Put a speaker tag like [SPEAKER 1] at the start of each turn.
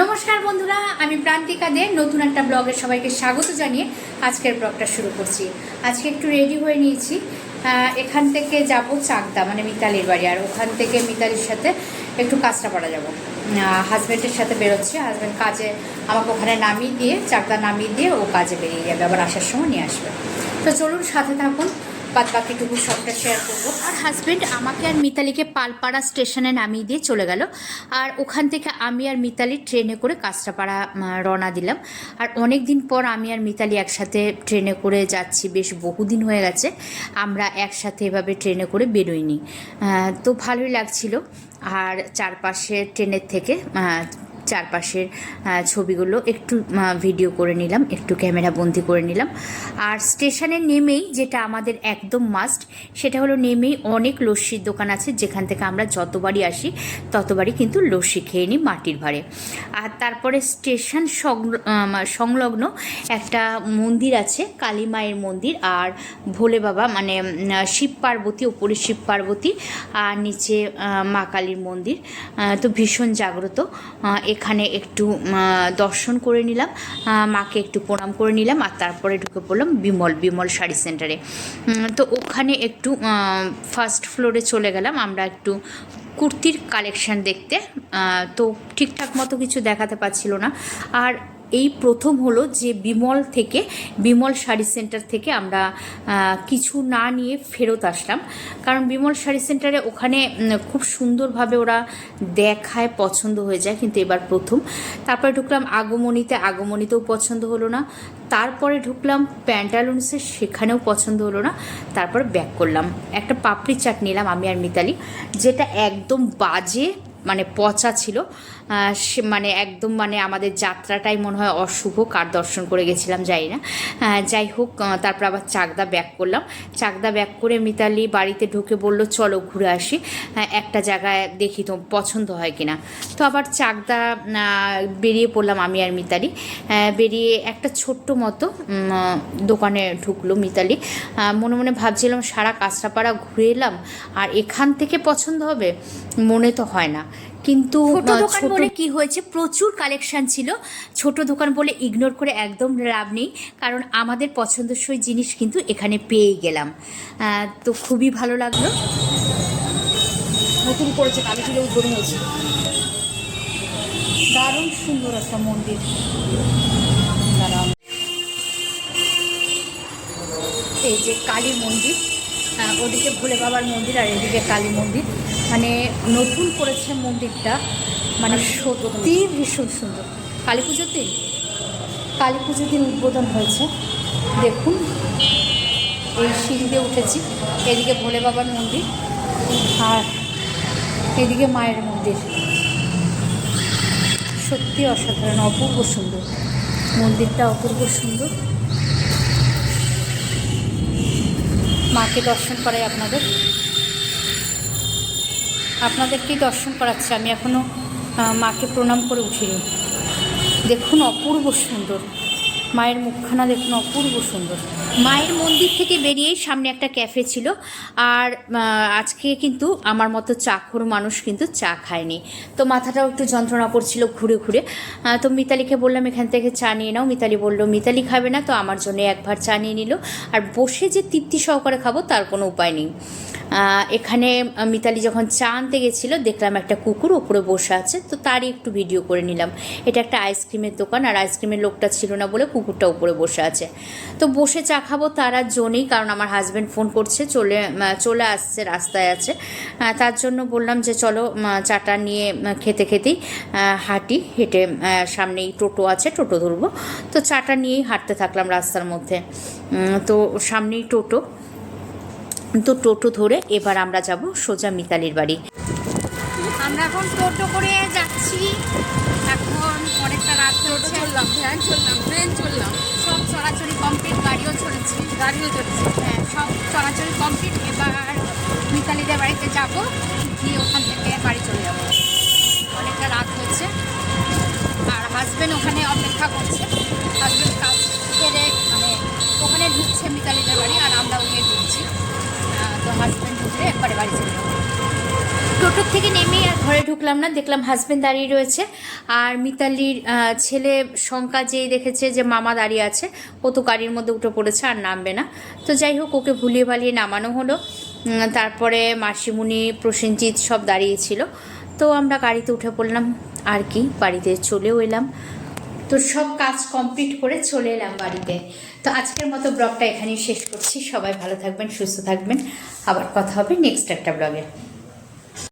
[SPEAKER 1] নমস্কার বন্ধুরা, আমি প্রান্তিকা দে। নতুন একটা ব্লগে সবাইকে স্বাগত জানিয়ে আজকের ব্লগটা শুরু করছি। আজকে একটু রেডি হয়ে নিয়েছি। এখান থেকে যাব চাকদা মানে মিতালির বাড়ি। আর ওখান থেকে মিতালির সাথে একটু কাঁচরাপাড়া যাব। হাজব্যান্ডের সাথে বেরোচ্ছি। হাজব্যান্ড কাজে আমাকে ওখানে নামিয়ে দিয়ে, চাকদা নামিয়ে দিয়ে ও কাজে বেরিয়ে যাবে। আবার আসার সময় নিয়ে আসবে। তো চলুন সাথে থাকুন। বাদ বাকিটুকু সবটা শেয়ার করব। আর হাজব্যান্ড আমাকে আর মিতালিকে পালপাড়া স্টেশনে নামিয়ে দিয়ে চলে গেল। আর ওখান থেকে আমি আর মিতালি ট্রেনে করে কাঁচরাপাড়া রওনা দিলাম। আর অনেক দিন পর আমি আর মিতালি একসাথে ট্রেনে করে যাচ্ছি। বেশ বহুদিন হয়ে গেছে, আমরা একসাথে এভাবে ট্রেনে করে বেরোইনি। তো ভালোই লাগছিল। আর চারপাশে ট্রেনের থেকে চারপাশের ছবিগুলো একটু ভিডিও করে নিলাম, একটু ক্যামেরা বন্দি করে নিলাম। আর স্টেশনে নেমেই যেটা আমাদের একদম মাস্ট সেটা হলো নেমেই অনেক লস্যির দোকান আছে, যেখান থেকে আমরা যতবারই আসি, ততবারই কিন্তু লস্যি খেয়ে নিই মাটির ভাড়ে। আর তারপরে স্টেশন সংল- সংলগ্ন একটা মন্দির আছে, কালী মায়ের মন্দির, আর ভোলে বাবা মানে শিব পার্বতী ওপরে শিব পার্বতী, আর নিচে মা কালীর মন্দির। তো ভীষণ জাগ্রত। এখানে একটু দর্শন করে নিলাম। মাকে একটু প্রণাম করে নিলাম, আর তারপরে ঢুকে পড়লাম বিমল বিমল শাড়ি সেন্টারে। তো ওখানে একটু ফার্স্ট ফ্লোরে চলে গেলাম আমরা একটু কুর্তির কালেকশন দেখতে। তো ঠিকঠাক মতো কিছু দেখাতে পারছিল না। আর এই প্রথম হলো যে বিমল থেকে, বিমল শাড়ি সেন্টার থেকে আমরা কিছু না নিয়ে ফেরত আসলাম। কারণ বিমল শাড়ি সেন্টারে ওখানে খুব সুন্দরভাবে ওরা দেখায় পছন্দ হয়ে যায়, কিন্তু এবার প্রথম। তারপরে ঢুকলাম আগমনীতে, আগমনীতেও পছন্দ হলো না। তারপরে ঢুকলাম প্যান্টালুন্সে, সেখানেও পছন্দ হলো না। তারপর ব্যাক করলাম। একটা পাপড়ি চাট নিলাম আমি আর মিতালি, যেটা একদম বাজে মানে পচা ছিল। সে মানে একদম মানে আমাদের যাত্রাটাই মনে হয় অশুভ। কার দর্শন করে গেছিলাম যাই না। যাই হোক তারপর আবার চাকদা ব্যাক করলাম। চাকদা ব্যাক করে মিতালি বাড়িতে ঢুকে বলল, চলো ঘুরে আসি। একটা জায়গায় দেখি তো পছন্দ হয় কিনা। তো আবার চাকদা বেরিয়ে পড়লাম আমি আর মিতালি। বেরিয়ে একটা ছোট্ট মতো দোকানে ঢুকলো মিতালি। মনে মনে ভাবছিলাম, সারা কাঁচরাপাড়া ঘুরে এলাম, আর এখান থেকে পছন্দ হবে? মনে তো হয় না। কিন্তু
[SPEAKER 2] ছোট দোকান বলে কি হয়েছে? প্রচুর কালেকশন ছিল।
[SPEAKER 1] ছোট দোকান বলে ইগনোর করে একদম লাভ নেই। কারণ আমাদের পছন্দসই জিনিস কিন্তু এখানে পেয়ে গেলাম। তো খুবই ভালো লাগল।
[SPEAKER 2] নতুন করেছে কালী পুজো উদ্বোধন হয়েছে
[SPEAKER 1] দারুণ সুন্দর একটা মন্দির। এই যে কালী মন্দির ওদিকে ভোলে বাবার মন্দির আর এদিকে কালী মন্দির। মানে নতুন করেছে মন্দিরটা। মানে সত্যি ভীষণ সুন্দর। কালী পুজোর দিন? কালী পুজোর দিন উদ্বোধন হয়েছে। দেখুন এই সিঁড়ি দিয়ে উঠেছি। এদিকে ভোলে বাবার মন্দির আর এদিকে মায়ের মন্দির। সত্যি অসাধারণ অপূর্ব সুন্দর। মন্দিরটা অপূর্ব সুন্দর। মাকে দর্শন করাই আপনাদের। আপনাদেরকেই দর্শন করাচ্ছে। আমি এখনও মাকে প্রণাম করে উঠিনি। দেখুন, অপূর্ব সুন্দর। মায়ের মুখখানা দেখুন, অপূর্ব সুন্দর। মায়ের মন্দির থেকে বেরিয়েই সামনে একটা ক্যাফে ছিল। আর আজকে কিন্তু আমার মতো চাখর মানুষ কিন্তু চা খায়নি। তো মাথাটাও একটু যন্ত্রণা করছিল ঘুরে ঘুরে। তো মিতালিকে বললাম, এখান থেকে চা নিয়ে নাও। মিতালি বলল, মিতালি খাবে না। তো আমার জন্য একবার চা নিয়ে নিল। আর বসে যে তৃপ্তি সহকারে খাব, তার কোনো উপায় নেই। এখানে মিতালি যখন চা আনতে গেছিল, দেখলাম একটা কুকুর ওপরে বসে আছে, তো তারই একটু ভিডিও করে নিলাম। এটা একটা আইসক্রিমের দোকান, আর আইসক্রিমের লোকটা ছিল না বলে কুকুরটা উপরে বসে আছে। তো বসে চা খাব তার আর জন্যই কারণ আমার হাজব্যান্ড ফোন করছে, চলে চলে আসছে, রাস্তায় আছে। তার জন্য বললাম যে চলো চাটা নিয়ে খেতে খেতেই হাঁটি, হেঁটে সামনেই টোটো আছে, টোটো ধরবো। তো চাটা নিয়েই হাঁটতে থাকলাম রাস্তার মধ্যে। তো সামনেই টোটো। তো টোটো ধরে এবার আমরা যাব সোজা মিতালির বাড়ি।
[SPEAKER 2] আমরা এখন টোটো করে যাচ্ছি। এখন অনেকটা রাত হচ্ছে। চললাম। ভ্যান চললাম ট্রেন চললাম। সব চড়াচড়ি কমপ্লিট গাড়িও চলেছে গাড়িও চলেছে হ্যাঁ সব চড়াচড়ি কমপ্লিট। এবার মিতালিদের বাড়িতে যাব। গিয়ে ওখান থেকে বাড়ি চলে যাব। অনেকটা রাত হয়েছে আর হাজব্যান্ড ওখানে অপেক্ষা করছে হাজব্যান্ড কাজ সেরে মানে ওখানে ঢুকছে মিতালিদের বাড়ি আর আমরা ওই ঢুকছি আহ, তো হাজব্যান্ড ঢুকলে একবারে বাড়ি চলে যাব
[SPEAKER 1] টোটোর থেকে নেমে আর ঘরে ঢুকলাম না, দেখলাম হাজবেন্ড দাঁড়িয়ে রয়েছে। আর মিতালির ছেলে শঙ্কা যেই দেখেছে যে মামা দাঁড়িয়ে আছে, ও তো গাড়ির মধ্যে উঠে পড়েছে, আর নামবে না। তো যাই হোক, ওকে ভুলিয়ে ভালিয়ে নামানো হলো। তারপরে মাসিমুনি প্রসেনজিৎ সব দাঁড়িয়েছিল। তো আমরা গাড়িতে উঠে পড়লাম, আর কি, বাড়িতে চলেও এলাম। তো সব কাজ কমপ্লিট করে চলে এলাম বাড়িতে। তো আজকের মতো ব্লগটা এখানেই শেষ করছি। সবাই ভালো থাকবেন, সুস্থ থাকবেন। আবার কথা হবে নেক্সট একটা ব্লগে।